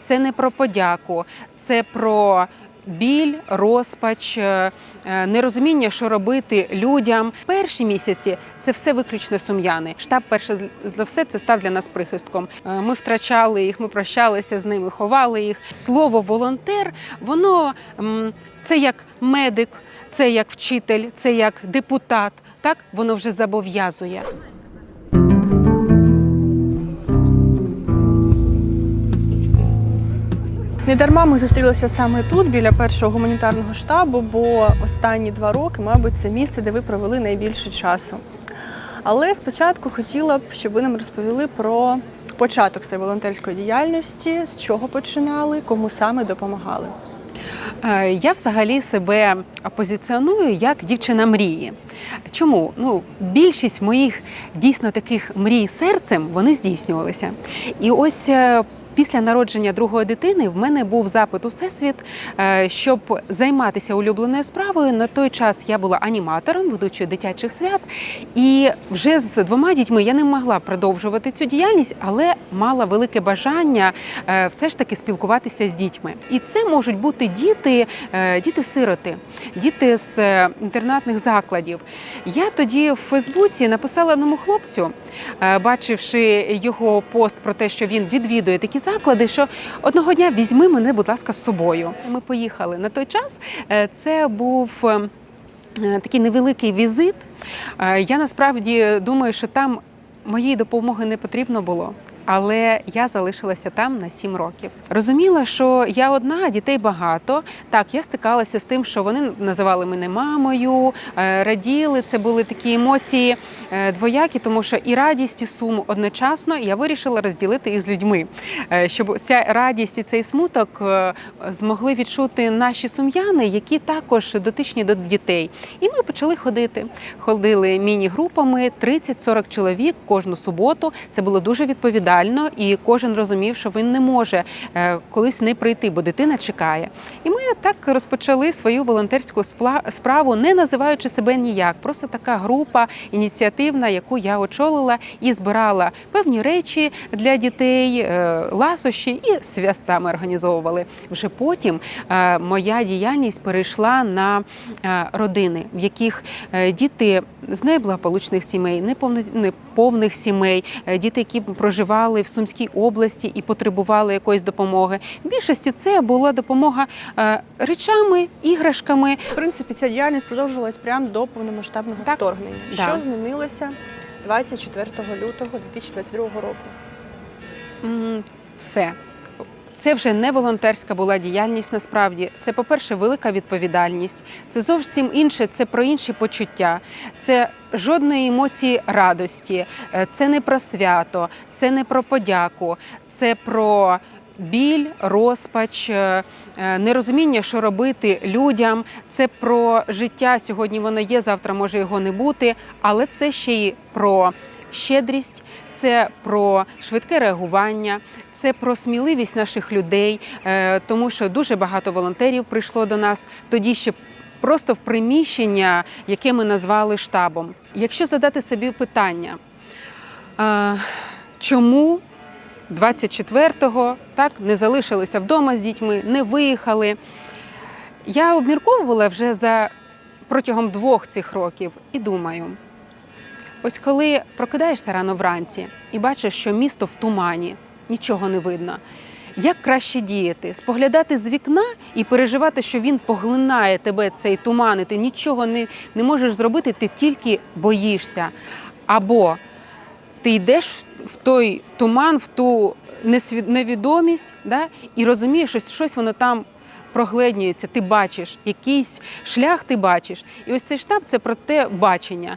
це не про подяку, це про. Біль, розпач, е, е, нерозуміння, що робити людям. Перші місяці це все виключно сум'яни. Штаб, перше за все, це став для нас прихистком. Е, Ми втрачали їх, ми прощалися з ними, ховали їх. Слово волонтер, воно це як медик, це як вчитель, це як депутат. Так воно вже зобов'язує. Не дарма ми зустрілися саме тут, біля першого гуманітарного штабу, бо останні два роки, мабуть, це місце, де ви провели найбільше часу. Але спочатку хотіла б, щоб ви нам розповіли про початок цієї волонтерської діяльності, з чого починали, кому саме допомагали. Е, Я взагалі себе позиціоную як дівчина мрії. Чому? Ну, більшість моїх дійсно таких мрій серцем вони здійснювалися. І ось. Після народження другої дитини в мене був запит у всесвіт, е, щоб займатися улюбленою справою. На той час я була аніматором, ведучою дитячих свят, і вже з двома дітьми я не могла продовжувати цю діяльність, але мала велике бажання е, все ж таки спілкуватися з дітьми. І це можуть бути діти, е, діти-сироти, діти з інтернатних закладів. Я тоді в Фейсбуці написала одному хлопцю, бачивши його пост про те, що він відвідує такі заклади, що одного дня візьми мене, будь ласка, з собою. Ми поїхали на той час. е, Це був. е, Такий невеликий візит. Е, Я насправді думаю, що там моєї допомоги не потрібно було. Але я залишилася там на сім років. Розуміла, що я одна, дітей багато. Так, я стикалася з тим, що вони називали мене мамою, е, раділи. Це були такі емоції е, двоякі, тому що і радість, і сум одночасно я вирішила розділити із людьми, е, щоб ця радість і цей смуток змогли відчути наші сум'яни, які також дотичні до дітей. І ми почали ходити. Ходили міні-групами 30-40 чоловік кожну суботу. Це було дуже відповідально, і кожен розумів, що він не може е, колись не прийти, бо дитина чекає. І ми так розпочали свою волонтерську справу, не називаючи себе ніяк. Просто така група ініціативна, яку я очолила і збирала певні речі для дітей, е, ласощі і свята ми організовували. Вже потім е, моя діяльність перейшла на родини, в яких діти з неблагополучних сімей, неповних сімей, діти, які проживали в Сумській області і потребували якоїсь допомоги. В більшості це була допомога е, речами, іграшками. В принципі, ця діяльність продовжувалась прямо до повномасштабного Так. вторгнення. Да. Що змінилося 24 лютого 2022 року? Все. Це вже не волонтерська була діяльність насправді. Це, по-перше, велика відповідальність. Це зовсім інше, це про інші почуття. Це жодної емоції радості, Е, це не про свято, це не про подяку, це про. Біль, розпач, е, е, нерозуміння, що робити людям. Це про життя. Сьогодні воно є, завтра може його не бути, але це ще й про щедрість, це про швидке реагування, це про сміливість наших людей, е, тому що дуже багато волонтерів прийшло до нас тоді ще. Просто в приміщення, яке ми назвали штабом. Якщо задати собі питання, е, чому 24-го так не залишилися вдома з дітьми, не виїхали, я обмірковувала вже за протягом двох цих років і думаю, ось коли прокидаєшся рано вранці і бачиш, що місто в тумані, нічого не видно. Як краще діяти? Споглядати з вікна і переживати, що він поглинає тебе цей туман, і ти нічого не, не можеш зробити, ти тільки боїшся. Або ти йдеш в той туман, в ту невідомість, да, і розумієш, що щось воно там прогледнюється, ти бачиш, якийсь шлях ти бачиш. І ось цей штаб це про те бачення.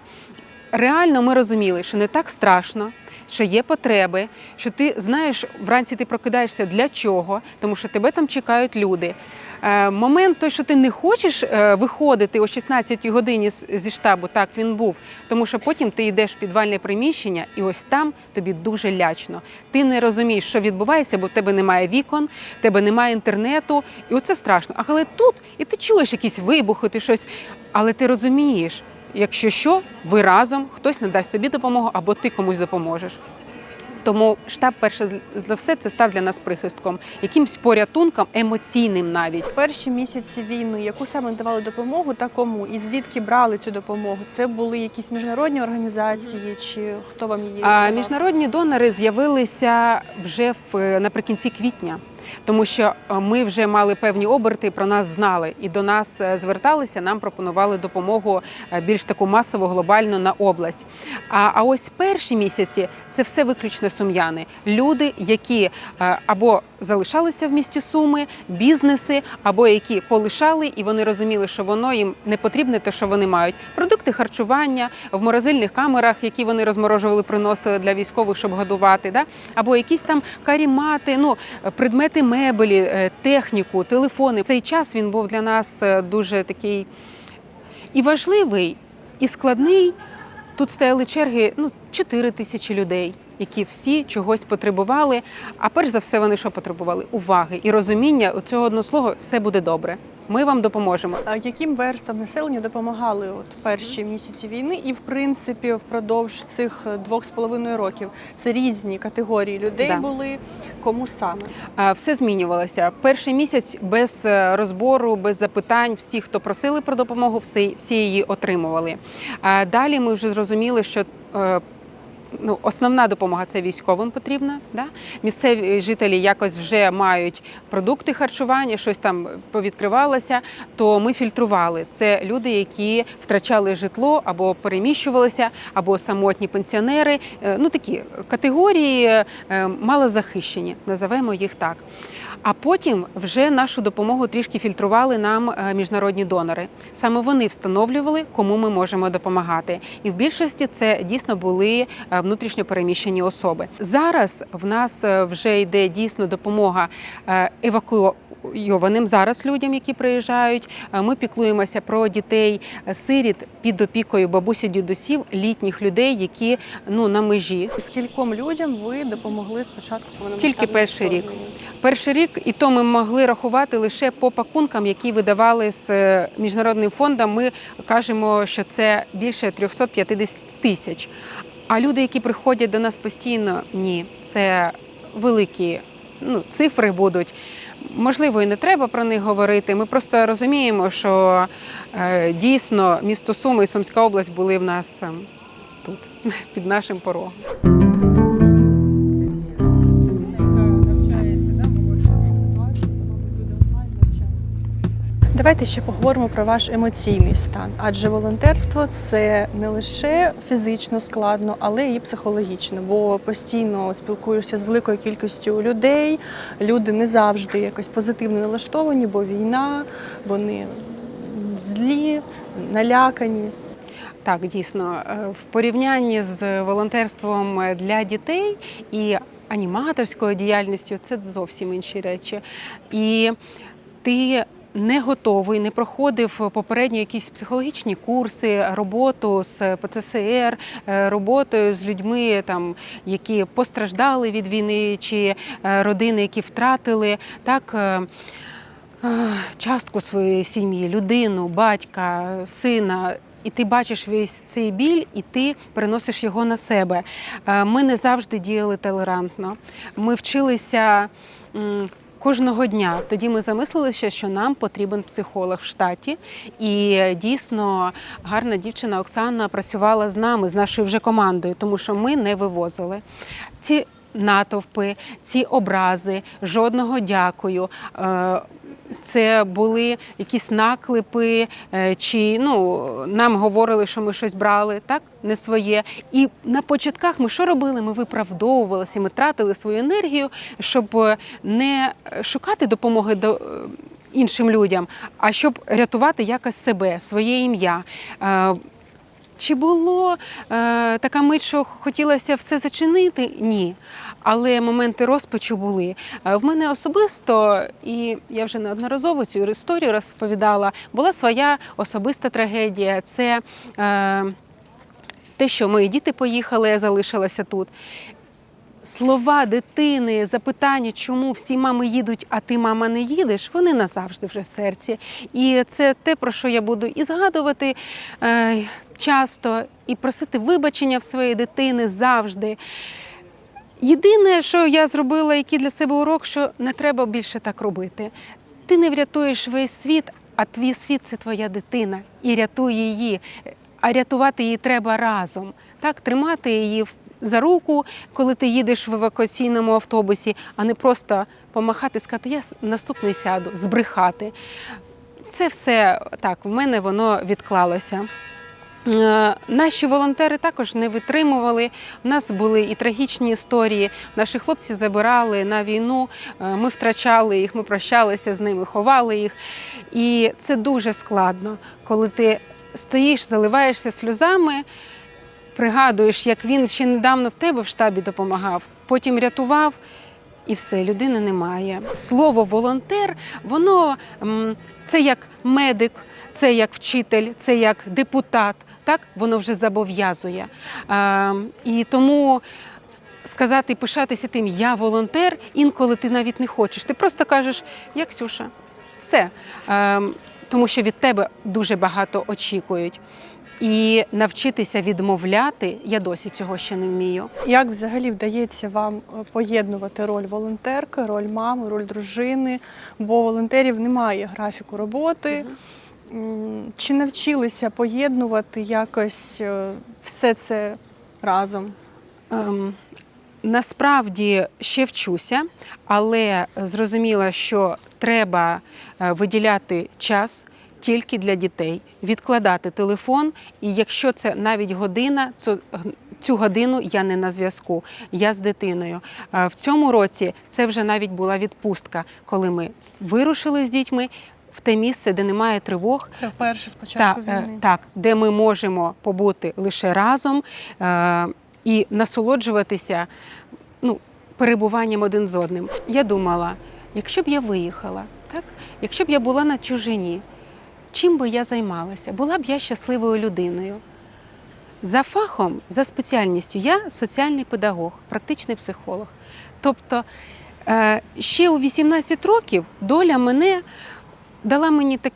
Реально ми розуміли, що не так страшно, що є потреби, що ти знаєш, вранці ти прокидаєшся для чого, тому що тебе там чекають люди. Е, Момент той, що ти не хочеш е, виходити о 16 годині зі штабу, так він був, тому що потім ти йдеш в підвальне приміщення, і ось там тобі дуже лячно. Ти не розумієш, що відбувається, бо в тебе немає вікон, в тебе немає інтернету, і оце страшно. А коли тут, і ти чуєш якісь вибухи, ти щось, але ти розумієш. Якщо що, ви разом хтось надасть тобі допомогу або ти комусь допоможеш. Тому штаб, перше за все, це став для нас прихистком, якимсь порятунком, емоційним навіть. Перші місяці війни, яку саме давали допомогу та кому, і звідки брали цю допомогу? Це були якісь міжнародні організації, чи хто вам її А міжнародні донори з'явилися вже в наприкінці квітня. Тому що е, ми вже мали певні оберти, про нас знали, і до нас е, зверталися, нам пропонували допомогу е, більш таку масову, глобальну на область. А, а ось перші місяці це все виключно сум'яни. Люди, які або залишалися в місті Суми, бізнеси, або які полишали, і вони розуміли, що воно їм не потрібне, те, що вони мають. Продукти харчування в морозильних камерах, які вони розморожували, приносили для військових, щоб годувати, да? або якісь там карімати, ну предмети мебелі, е, техніку, телефони. Цей час він був для нас е, дуже такий і важливий, і складний. Тут стояли черги ну, 4 тисячі людей, які всі чогось потребували. А перш за все, вони що потребували? Уваги і розуміння цього однослова все буде добре. Ми вам допоможемо. А яким верстам населення допомагали от в перші місяці війни, і в принципі впродовж цих е, двох з половиною років це різні категорії людей Да. були. Кому саме? Все змінювалося. Перший місяць без е, розбору, без запитань. Всі, хто просили про допомогу, всі, всі її отримували. А далі ми вже зрозуміли, що е, ну, основна допомога це військовим потрібна. Да? Місцеві жителі якось вже мають продукти харчування, щось там повідкривалося. То ми фільтрували. Це люди, які втрачали житло або переміщувалися, або самотні пенсіонери. Е, Ну такі категорії е, малозахищені, називаємо їх так. А потім вже нашу допомогу трішки фільтрували нам е, міжнародні донори. Саме вони встановлювали, кому ми можемо допомагати. І в більшості це дійсно були е, внутрішньо переміщені особи. Зараз в нас е, вже йде дійсно допомога е, евакуйованим зараз людям, які приїжджають. Ми піклуємося про дітей сиріт під опікою бабусі дідусів, літніх людей, які ну на межі. Скільком людям ви допомогли спочатку Тільки перший рік. Перший рік, і то ми могли рахувати лише по пакункам, які видавали з е, міжнародним фондом. Ми кажемо, що це більше 350 тисяч. А люди, які приходять до нас постійно, ні, це великі ну, цифри будуть. Можливо, і не треба про них говорити. Ми просто розуміємо, що е, дійсно місто Суми і Сумська область були в нас ем, тут, під нашим порогом. Давайте ще поговоримо про ваш емоційний стан, адже волонтерство це не лише фізично складно, але і психологічно, бо постійно спілкуєшся з великою кількістю людей. Люди не завжди якось позитивно налаштовані, бо війна, вони злі, налякані. Так, дійсно, Е, в порівнянні з волонтерством для дітей і аніматорською діяльністю це зовсім інші речі. І ти не готовий, не проходив попередньо якісь психологічні курси, роботу з ПТСР, е, роботою з людьми, там, які постраждали від війни, чи е, родини, які втратили так. е, Частку своєї сім'ї, людину, батька, сина, і ти бачиш весь цей біль, і ти переносиш його на себе. Ми не завжди діяли толерантно. Ми вчилися. Кожного дня. Тоді ми замислилися, що нам потрібен психолог в штаті, і е, дійсно гарна дівчина Оксана працювала з нами, з нашою вже командою, тому що ми не вивозили. Ці натовпи, ці образи, жодного дякую. Це були якісь наклепи, е, чи ну нам говорили, що ми щось брали, так не своє. І на початках ми що робили? Ми виправдовувалися, ми тратили свою енергію, щоб е, не шукати допомоги до. е, Іншим людям, а щоб рятувати якось себе, своє ім'я. Чи було така мить, що хотілося все зачинити? Ні. Але моменти розпачу були. Е, В мене особисто, і я вже неодноразово цю історію розповідала, була своя особиста трагедія. Це е, те, що мої діти поїхали, я залишилася тут. Слова дитини, запитання, чому всі мами їдуть, а ти, мама, не їдеш, вони назавжди вже в серці. І це те, про що я буду і згадувати е, часто, і просити вибачення в своєї дитини завжди. Єдине, що я зробила, який для себе урок, що не треба більше так робити. Ти не врятуєш весь світ, а твій світ це твоя дитина і рятуй її. А рятувати її треба разом. Так, тримати її за руку, коли ти їдеш в евакуаційному автобусі, а не просто помахати, сказати, я наступний сяду, збрехати. Це все так, в мене воно відклалося. Е, Наші волонтери також не витримували. У нас були і трагічні історії. Наші хлопці забирали на війну. е, Ми втрачали їх, ми прощалися з ними, ховали їх. І це дуже складно, коли ти стоїш, заливаєшся сльозами, пригадуєш, як він ще недавно в тебе в штабі допомагав, потім рятував. І все, людини немає. Слово волонтер, воно це як медик, це як вчитель, це як депутат. Так воно вже зобов'язує. А, і тому сказати, пишатися тим, я волонтер, інколи ти навіть не хочеш. Ти просто кажеш, я Ксюша. Все. А, тому що від тебе дуже багато очікують. І навчитися відмовляти я досі цього ще не вмію. Як взагалі вдається вам е, поєднувати роль волонтерки, роль мами, роль дружини? Бо волонтерів немає графіку роботи. М, Чи навчилися поєднувати якось е, все це разом? Ем, насправді ще вчуся, але зрозуміла, що треба е, виділяти час. Тільки для дітей відкладати телефон, і якщо це навіть година, то цю годину я не на зв'язку, я з дитиною. Е, В цьому році це вже навіть була відпустка, коли ми вирушили з дітьми в те місце, де немає тривог, Це вперше з так, початку е, війни. так, де ми можемо побути лише разом е, і насолоджуватися ну, перебуванням один з одним. Я думала, якщо б я виїхала, так, якщо б я була на чужині, чим би я займалася? Була б я щасливою людиною. За фахом, за спеціальністю, я соціальний педагог, практичний психолог. Тобто е, ще у 18 років доля мене дала мені так,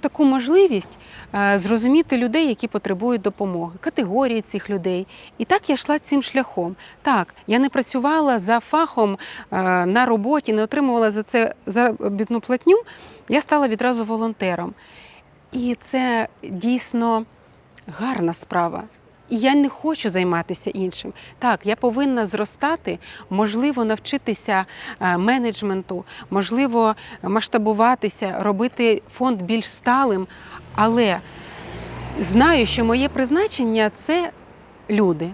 таку можливість е, зрозуміти людей, які потребують допомоги, категорії цих людей. І так я йшла цим шляхом. Так, я не працювала за фахом е, на роботі, не отримувала за це заробітну платню. Я стала відразу волонтером. І це дійсно гарна справа. І я не хочу займатися іншим. Так, я повинна зростати, можливо, навчитися е, менеджменту, можливо, масштабуватися, робити фонд більш сталим. Але знаю, що моє призначення це люди.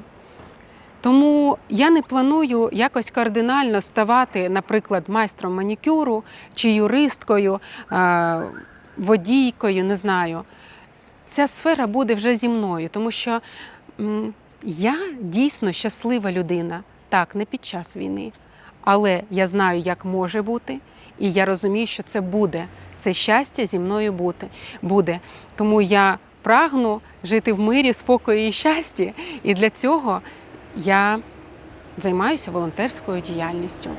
Тому я не планую якось кардинально ставати, наприклад, майстром манікюру чи юристкою, е, водійкою, не знаю. Ця сфера буде вже зі мною, тому що я дійсно щаслива людина. Так, не під час війни. Але я знаю, як може бути, і я розумію, що це буде. Це щастя зі мною бути буде. Тому я прагну жити в мирі, спокої і щасті. І для цього я займаюся волонтерською діяльністю.